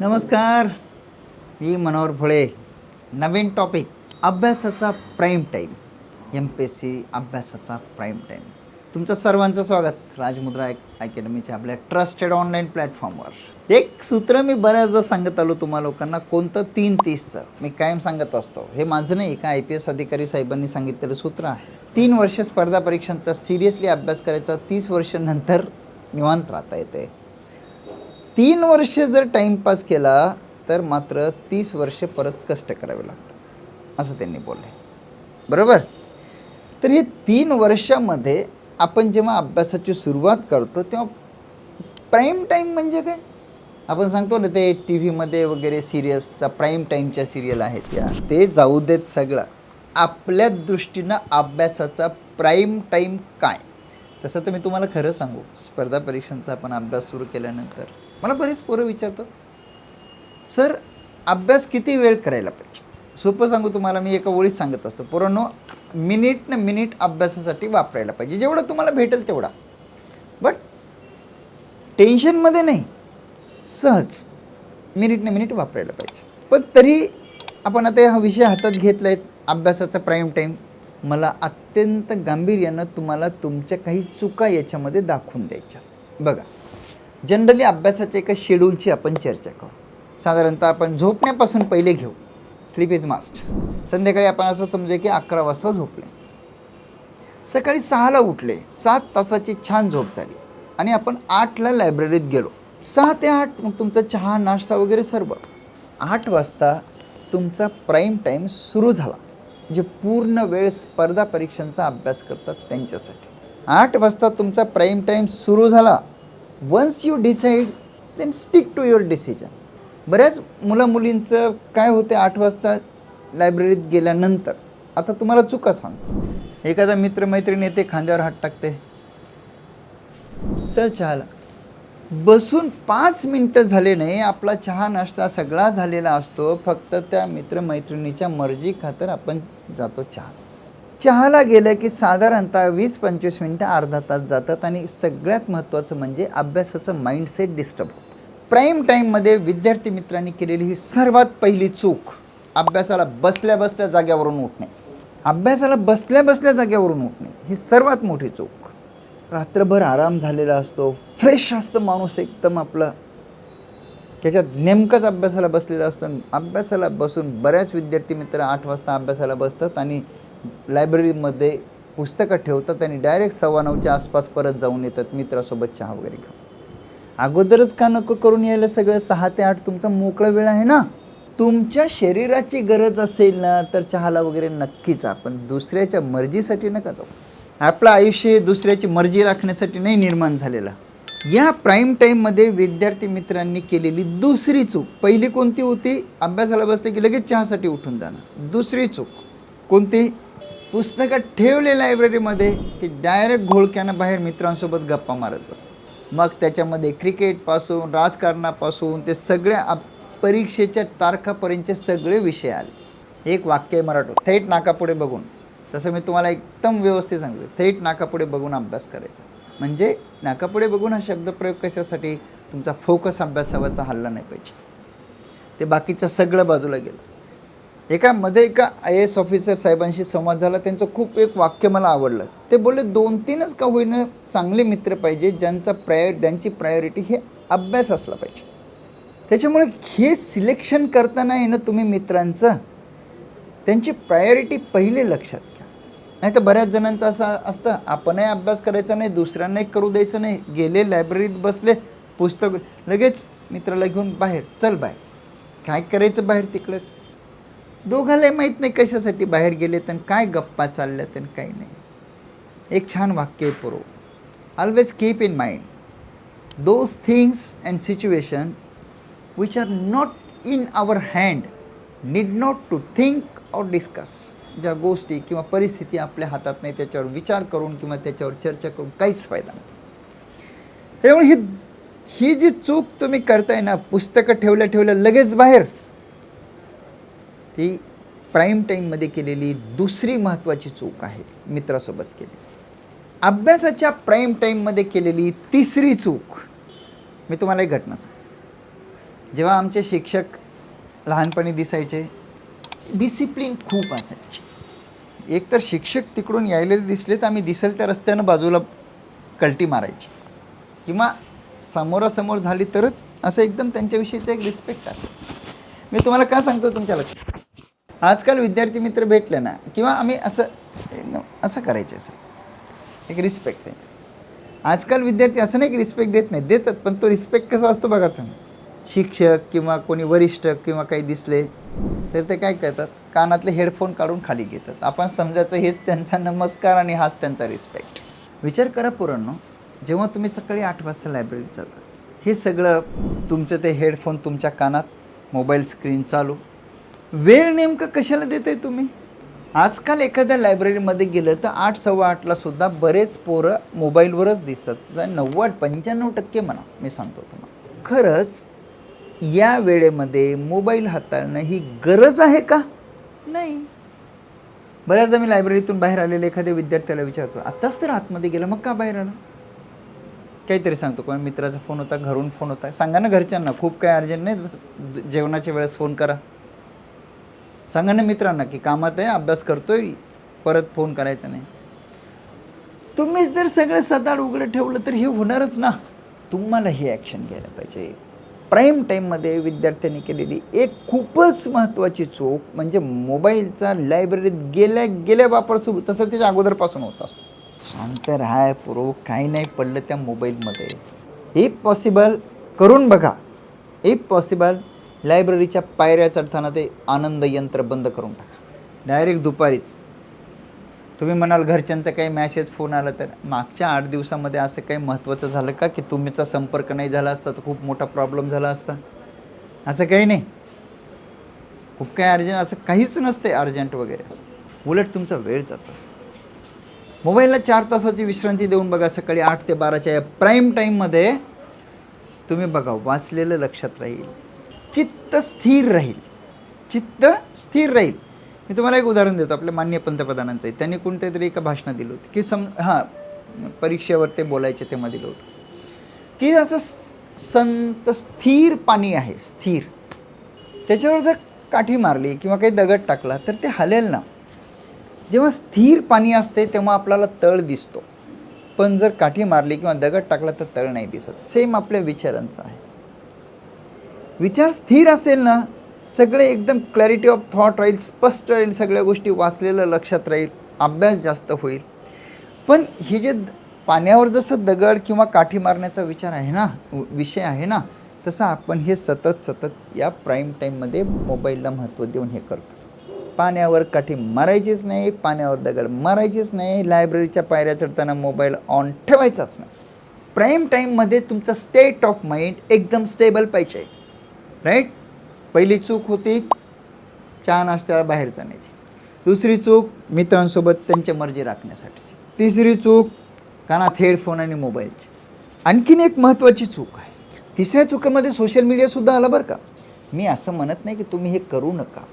नमस्कार. मी मनोहर भोळे. नवीन टॉपिक अभ्यासाचा prime time M P S C अभ्यासाचा प्राईम टाईम तुमचं सर्वांचं स्वागत. राजमुद्रा अकॅडमीच्या आपल्या ट्रस्टेड ऑनलाईन प्लॅटफॉर्मवर एक सूत्र मी बऱ्याचदा सांगत आलो तुम्हा लोकांना कोणतं तीन तीसचं? मी कायम सांगत असतो. हे माझं नाही एका आय पी एस अधिकारी साहेबांनी सांगितलेलं सूत्र आहे. तीन वर्ष स्पर्धा परीक्षांचा सिरियसली अभ्यास करायचा तीस वर्षानंतर निवांत राहता येते. तीन वर्ष जर टाईमपास केला तर मात्र तीस वर्ष परत कष्ट करावे लागतात. असं त्यांनी बोलले. बरोबर? तर हे तीन वर्षामध्ये आपण जेव्हा अभ्यासाची सुरुवात करतो तेव्हा प्राईम टाईम म्हणजे काय? आपण सांगतो ना ते टी व्हीमध्ये वगैरे सिरियसचा प्राईम टाईमच्या सिरियल आहेत या ते जाऊ देत सगळं. आपल्या दृष्टीनं अभ्यासाचा प्राईम टाईम काय? तसं तर मी तुम्हाला खरं सांगू. स्पर्धा परीक्षांचा आपण अभ्यास सुरू केल्यानंतर मला बरेच पोरं विचारतात सर अभ्यास किती वेळ करायला पाहिजे? सोपं सांगू तुम्हाला मी एका ओळीत सांगत असतो. पोरांनो मिनिट न मिनिट अभ्यासासाठी वापरायला पाहिजे. जेवढं तुम्हाला भेटेल तेवढा. बट टेन्शनमध्ये नाही. सहज मिनिट न मिनिट वापरायला पाहिजे. पण तरी आपण आता हा विषय हातात घेतला आहे अभ्यासाचा प्राईम टाईम मला अत्यंत गांभीर्यानं तुम्हाला तुमच्या काही चुका याच्यामध्ये दाखवून द्यायच्या. बघा. जनरली अभ्यासाच्या एका शेड्यूलची आपण चर्चा करू. साधारणतः आपण झोपण्यापासून पहिले घेऊ. स्लीप इज मास्ट संध्याकाळी आपण असं समजू की अकरा वाजता झोपले. सकाळी सहाला उठले. सात तासाची छान झोप झाली. आणि आपण आठला लायब्ररीत गेलो. सहा ते आठ मग तुमचा चहा नाश्ता वगैरे सर्व. आठ वाजता तुमचा प्राईम टाईम सुरू झाला. जे पूर्ण वेळ स्पर्धा परीक्षांचा अभ्यास करतात त्यांच्यासाठी. आठ वाजता तुमचा प्राईम टाईम सुरू झाला. Once you decide then stick to your decision बऱ्याच मुला मुलींचं काय होते आठ वाजता लायब्ररीत गेल्यानंतर आता तुम्हाला चुका सांगतो. एखादा मित्रमैत्रीण येते खांद्यावर हात टाकते. चल चहाला. बसून पाच मिनटं झाले नाही आपला चहा नाश्ता सगळा झालेला असतो फक्त त्या मित्रमैत्रिणीच्या मर्जी खातर आपण जातो चहा चहाला गेलं की साधारणतः वीस पंचवीस मिनटं अर्धा तास जातात आणि सगळ्यात महत्त्वाचं म्हणजे अभ्यासाचं माइंडसेट डिस्टर्ब होतं. प्राईम टाईममध्ये विद्यार्थी मित्रांनी केलेली ही सर्वात पहिली चूक अभ्यासाला बसल्या बसल्या जाग्यावरून उठणे. अभ्यासाला बसल्या बसल्या जाग्यावरून उठणे ही सर्वात मोठी चूक. रात्रभर आराम झालेला असतो फ्रेश असतं माणूस एकदम आपलं. त्याच्यात नेमकंच अभ्यासाला बसलेला असतो. आणि अभ्यासाला बसून बऱ्याच विद्यार्थी मित्र आठ वाजता अभ्यासाला बसतात आणि लायब्ररीमध्ये पुस्तकं ठेवतात आणि डायरेक्ट सव्वा नऊच्या आसपास परत जाऊन येतात मित्रासोबत चहा वगैरे घेऊन अगोदरच का नको करून यायला सगळं सहा ते आठ तुमचा मोकळा वेळ आहे ना? तुमच्या शरीराची गरज असेल ना तर चहाला वगैरे नक्कीच आपण दुसऱ्याच्या मर्जीसाठी नका जाऊ. आपलं आयुष्य दुसऱ्याची मर्जी राखण्यासाठी नाही निर्माण झालेलं. या प्राईम टाईममध्ये विद्यार्थी मित्रांनी केलेली दुसरी चूक. पहिली कोणती होती? अभ्यासाला बसले की लगेच चहासाठी उठून जाणं. दुसरी चूक. कोणती? पुस्तकं ठेवले लायब्ररीमध्ये की डायरेक्ट घोळक्यानं बाहेर मित्रांसोबत गप्पा मारत बस. मग त्याच्यामध्ये क्रिकेटपासून राजकारणापासून ते सगळ्या आप परीक्षेच्या तारखापर्यंतचे सगळे विषय आले. एक वाक्य आहे मराठी थेट नाकापुढे बघून. तसं मी तुम्हाला एकदम व्यवस्थित सांगतो थेट नाकापुढे बघून अभ्यास करायचा. म्हणजे नाकापुढे बघून हा शब्दप्रयोग कशासाठी? तुमचा फोकस अभ्यासावरचा हल्ला नाही पाहिजे. ते बाकीचं सगळं बाजूला गेलं. एका मध्ये एका आय एस ऑफिसर साहेबांशी संवाद झाला. त्यांचं खूप एक वाक्य मला आवडलं. ते बोलले दोन तीनच का होईना चांगले मित्र पाहिजे ज्यांचा प्रायो ज्यांची प्रायोरिटी हे अभ्यास असला पाहिजे. त्याच्यामुळे हे सिलेक्शन करताना येणं तुम्ही मित्रांचं त्यांची प्रायोरिटी पहिले लक्षात घ्या. नाही तर बऱ्याच जणांचं असं असतं आपणही अभ्यास करायचा नाही दुसऱ्यांनाही करू द्यायचं नाही. गेले लायब्ररीत बसले पुस्तक लगेच मित्राला घेऊन बाहेर चल बाहेर. काय करायचं बाहेर तिकडं? दोघांनाही माहीत नाही कशासाठी बाहेर गेले तर काय गप्पा चालल्यात आणि काही नाही. एक छान वाक्य आहे पुरो. Always keep in mind those things and situation which are not in our hand need not to think or discuss ज्या गोष्टी किंवा परिस्थिती आपल्या हातात नाही त्याच्यावर विचार करून किंवा त्याच्यावर चर्चा करून काहीच फायदा नाही. त्यामुळे ही ही जी चूक तुम्ही करताय ना पुस्तकं ठेवल्या ठेवल्या लगेच बाहेर ती प्राईम टाईममध्ये केलेली दुसरी महत्त्वाची चूक आहे मित्रासोबत केली. अभ्यासाच्या प्राईम टाईममध्ये केलेली तिसरी चूक मी तुम्हाला एक घटना सांग जेव्हा आमचे शिक्षक लहानपणी दिसायचे डिसिप्लिन खूप असायची. एकतर शिक्षक तिकडून यायलेले दिसले तर आम्ही दिसेल त्या रस्त्यानं बाजूला कल्टी मारायची. किंवा समोरासमोर झाली तरच असं एकदम त्यांच्याविषयीचं एक रिस्पेक्ट असायचं. मी तुम्हाला का सांगतो तुमच्या लक्षात? आजकाल विद्यार्थी मित्र भेटले ना किंवा आम्ही असं असं करायचे असं. एक रिस्पेक्ट आहे. आजकाल विद्यार्थी असं नाही की रिस्पेक्ट देत नाही देतात पण तो रिस्पेक्ट कसा असतो बघा तुम्ही. शिक्षक किंवा कोणी वरिष्ठ किंवा काही दिसले तर ते काय करतात? कानातले हेडफोन काढून खाली घेतात. आपण समजायचं हेच त्यांचा नमस्कार आणि हाच त्यांचा रिस्पेक्ट विचार करा पुरांनो जेव्हा तुम्ही सकाळी आठ वाजता लायब्ररीत जाता हे सगळं तुमचं ते हेडफोन तुमच्या कानात मोबाईल स्क्रीन चालू वेळ नेमकं कशाला देताय तुम्ही? आजकाल एखाद्या लायब्ररीमध्ये गेलं तर आठ सव्वा आठला सुद्धा बरेच पोरं मोबाईलवरच दिसतात. जर नव्वद पंच्याण्णव टक्के म्हणा मी सांगतो तुम्हाला. खरंच या वेळेमध्ये मोबाईल हाताळणं ही गरज आहे का? नाही. बऱ्याचदा मी लायब्ररीतून बाहेर आलेले एखाद्या विद्यार्थ्याला विचारतो आत्ताच तर आतमध्ये गेलं मग का बाहेर आलं? काहीतरी सांगतो कोण मित्राचा फोन होता घरून फोन होता. सांगा ना घरच्यांना खूप काय अर्जंट नाही जेवणाच्या वेळेस फोन करा. सांगा ना मित्रांना की कामात आहे अभ्यास करतोय परत फोन करायचा नाही. तुम्हीच जर सगळं सदाड उघडं ठेवलं तर हे होणारच ना. तुम्हाला ही ॲक्शन घ्यायला पाहिजे. प्राईम टाईममध्ये विद्यार्थ्यांनी केलेली एक खूपच महत्त्वाची चूक म्हणजे मोबाईलचा लायब्ररीत गेल्या गेल्या वापर सुरू तसं त्याच्या अगोदरपासून होत असतो. शांत राहाय पूर्व काही नाही पडलं त्या मोबाईलमध्ये. इफ पॉसिबल करून बघा. इफ पॉसिबल लायब्ररीच्या पायऱ्या चढताना ते आनंद यंत्र बंद करून टाका. डायरेक्ट दुपारीच. तुम्ही म्हणाल घरच्यांचा काही मॅसेज फोन आला तर मागच्या आठ दिवसामध्ये असं काही महत्त्वाचं झालं का? की तुमचा संपर्क नाही झाला असता तर खूप मोठा प्रॉब्लेम झाला असता. असं काही नाही. खूप काही अर्जंट असं काहीच नसते अर्जंट वगैरे. उलट तुमचा वेळ जात असतो. मोबाईलला चार तासाची विश्रांती देऊन बघा सकाळी आठ ते बाराच्या या प्राईम टाईममध्ये तुम्ही बघा वाचलेलं लक्षात राहील. चित्त स्थिर राहील. चित्त स्थिर राहील. मी तुम्हाला एक उदाहरण देतो आपल्या मान्य पंतप्रधानांचं आहे. त्यांनी कोणत्या तरी एका भाषणात दिलं होतं की सम हां परीक्षेवर ते बोलायचे तेव्हा दिलं होतं. की असं स- संत स्थिर पाणी आहे स्थिर. त्याच्यावर जर काठी मारली किंवा काही दगड टाकला तर ते हलेल ना. जेव्हा स्थिर पाणी असते तेव्हा आपल्याला तळ दिसतो. पण जर काठी मारली किंवा दगड टाकला तर तळ नाही दिसत. सेम आपल्या विचारांचं आहे. विचार स्थिर असेल ना सगळे एकदम क्लॅरिटी ऑफ थॉट राहील स्पष्ट राहील सगळ्या गोष्टी वाचलेलं लक्षात राहील अभ्यास जास्त होईल. पण हे जे द- पाण्यावर जसं दगड किंवा काठी मारण्याचा विचार आहे ना विषय आहे ना तसं आपण हे सतत सतत या प्राईम टाईममध्ये मोबाईलला महत्त्व देऊन हे करतो. पाण्यावर काठी मारायचीच नाही पाण्यावर दगड मारायचीच नाही लायब्ररीच्या पायऱ्या चढताना मोबाईल ऑन ठेवायचाच नाही. प्राईम टाईममध्ये तुमचं स्टेट ऑफ माइंड एकदम स्टेबल पाहिजे. राईट? पहिली चूक होती चहा नाश्त्याला बाहेर जाण्याची. दुसरी चूक मित्रांसोबत त्यांची मर्जी राखण्यासाठीची. तिसरी चूक कानात हेडफोन आणि मोबाईलची. आणखीन एक महत्त्वाची चूक आहे. तिसऱ्या चुकीमध्ये सोशल मीडियासुद्धा आला बरं का? मी असं म्हणत नाही की तुम्ही हे करू नका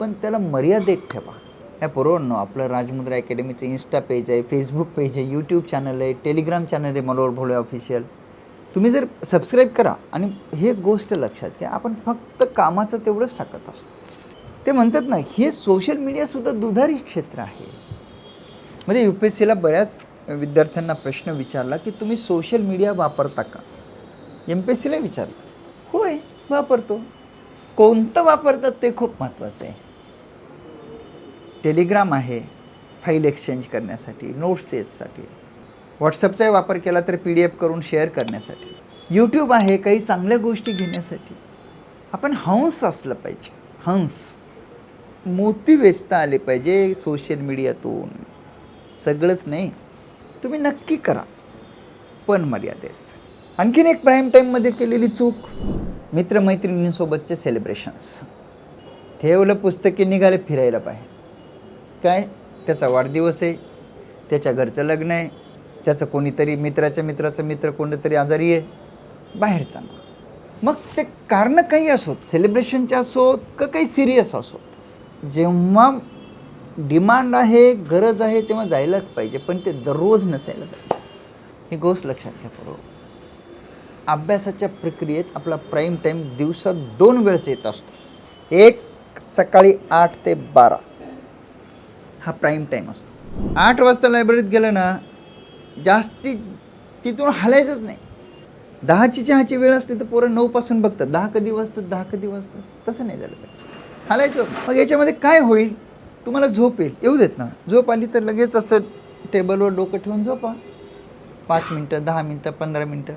पण त्याला मर्यादेत ठेवा. ह्या पोरांनो आपलं राजमुद्रा अकॅडमीचं इन्स्टा पेज आहे फेसबुक पेज आहे यूट्यूब चॅनल आहे टेलिग्राम चॅनल आहे मनोहर भोळे ऑफिशियल तुम्ही जर सबस्क्राईब करा आणि हे गोष्ट लक्षात घ्या आपण फक्त कामाचं तेवढंच टाकत असतो. ते म्हणतात ना हे सोशल मीडियासुद्धा दुधारी क्षेत्र आहे. म्हणजे यू पी एस सीला बऱ्याच विद्यार्थ्यांना प्रश्न विचारला की तुम्ही सोशल मीडिया वापरता का? एम पी एस सीला विचारलं. होय वापरतो. कोणतं वापरतात ते खूप महत्त्वाचं आहे. टेलिग्राम आहे फाईल एक्सचेंज करण्यासाठी नोट्स सेजसाठी व्हॉट्सअपचाही वापर केला तर पी डी एफ करून शेअर करण्यासाठी. यूट्यूब आहे काही चांगल्या गोष्टी घेण्यासाठी. आपण हंस असलं पाहिजे हंस. मोती वेचता आले पाहिजे सोशल मीडियातून सगळंच नाही. तुम्ही नक्की करा. पण मर्यादेत. आणखीन एक प्राईम टाईममध्ये केलेली चूक मित्रमैत्रिणींसोबतचे सेलिब्रेशन्स ठेवलं पुस्तके निघाले फिरायला पाहिजे काय? त्याचा वाढदिवस आहे. त्याच्या घरचं लग्न आहे. त्याचं कोणीतरी मित्राच्या मित्राचं मित्र कोणीतरी आजारी आहे बाहेर चांगलं मग ते कारणं काही असोत सेलिब्रेशनचे असोत का काही सिरियस असोत? जेव्हा डिमांड आहे गरज आहे तेव्हा जायलाच पाहिजे पण ते दररोज नसायला पाहिजे. ही गोष्ट लक्षात घ्या बरोबर अभ्यासाच्या प्रक्रियेत आपला प्राईम टाईम दिवसात दोन वेळेस येत असतो. एक सकाळी आठ ते बारा. हा प्राईम टाईम असतो. आठ वाजता लायब्ररीत गेलं ना जास्ती तिथून हलायचंच नाही. दहाची चहाची वेळ असली तर पोरं नऊपासून बघतात. दहा कधी वाजतात दहा कधी वाजतात. तसं नाही झालं पाहिजे. हलायचं मग याच्यामध्ये काय होईल? तुम्हाला झोप येईल. येऊ देत ना. झोप आली तर लगेच असं टेबलवर डोकं ठेवून झोपा. पाच मिनटं दहा मिनटं पंधरा मिनटं.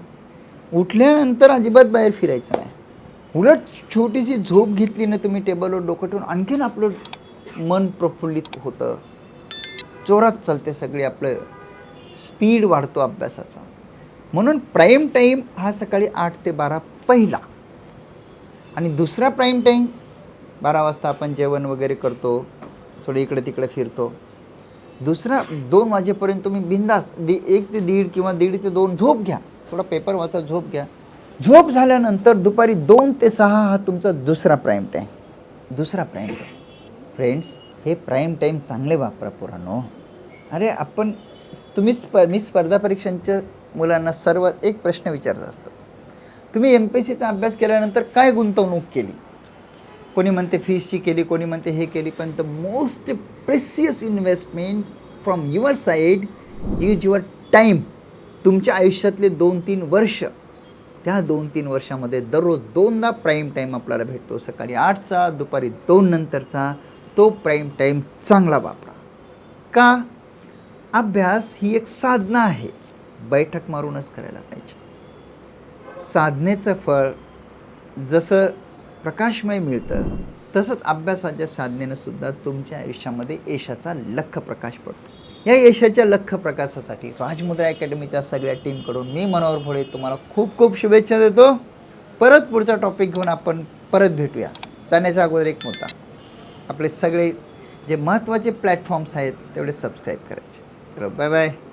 उठल्यानंतर अजिबात बाहेर फिरायचं नाही. उलट छोटीशी झोप घेतली ना तुम्ही टेबलवर डोकं ठेवून आणखीन आपलं मन प्रफुल्लित होतं. जोरात चालते सगळी आपलं स्पीड वाढतो अभ्यासाचा. म्हणून प्राईम टाईम हा सकाळी आठ ते बारा पहिला. आणि दुसरा प्राईम टाईम बारा वाजता आपण जेवण वगैरे करतो थोडं इकडे तिकडे फिरतो. दुसरा दोन वाजेपर्यंत तुम्ही बिंदास दि एक ते दीड किंवा दीड ते दोन झोप घ्या. थोडा पेपर वाचा झोप घ्या. झोप झाल्यानंतर दुपारी दोन ते सहा हा तुमचा दुसरा प्राईम टाईम दुसरा प्राईम टाईम फ्रेंड्स हे प्राईम टाईम चांगले वापरा पुरानो. अरे आपण तुम्ही स्प मी स्पर्धा परीक्षांच्या मुलांना सर्व एक प्रश्न विचारत असतो. तुम्ही एम पी एस सीचा अभ्यास केल्यानंतर काय गुंतवणूक केली? कोणी म्हणते फीसची केली कोणी म्हणते हे केली पण the most precious investment from your side is your time तुमच्या आयुष्यातले दोन तीन वर्ष त्या दोन तीन वर्षामध्ये दररोज दोनदा प्राईम टाईम आपल्याला भेटतो. सकाळी आठचा दुपारी दोन नंतरचा तो प्राईम टाईम चांगला वापरा. का? अभ्यास ही एक साधना आहे. बैठक मारूनच करायला पाहिजे. साधनेचं फळ जसं प्रकाशमय मिळतं तसंच अभ्यासाच्या साधनेनं सुद्धा तुमच्या आयुष्यामध्ये यशाचा लख प्रकाश पडतो. या यशाच्या लख प्रकाशासाठी राजमुद्रा अकॅडमीच्या सगळ्या टीमकडून मी मनोहर भोळे तुम्हाला खूप खूप शुभेच्छा देतो. परत पुढचा टॉपिक घेऊन आपण परत भेटूया. जाण्याच्या अगोदर एक मुद्दा. आपले सगळे जे महत्त्वाचे प्लॅटफॉर्म्स आहेत तेवढे सबस्क्राईब करायचे. 拜拜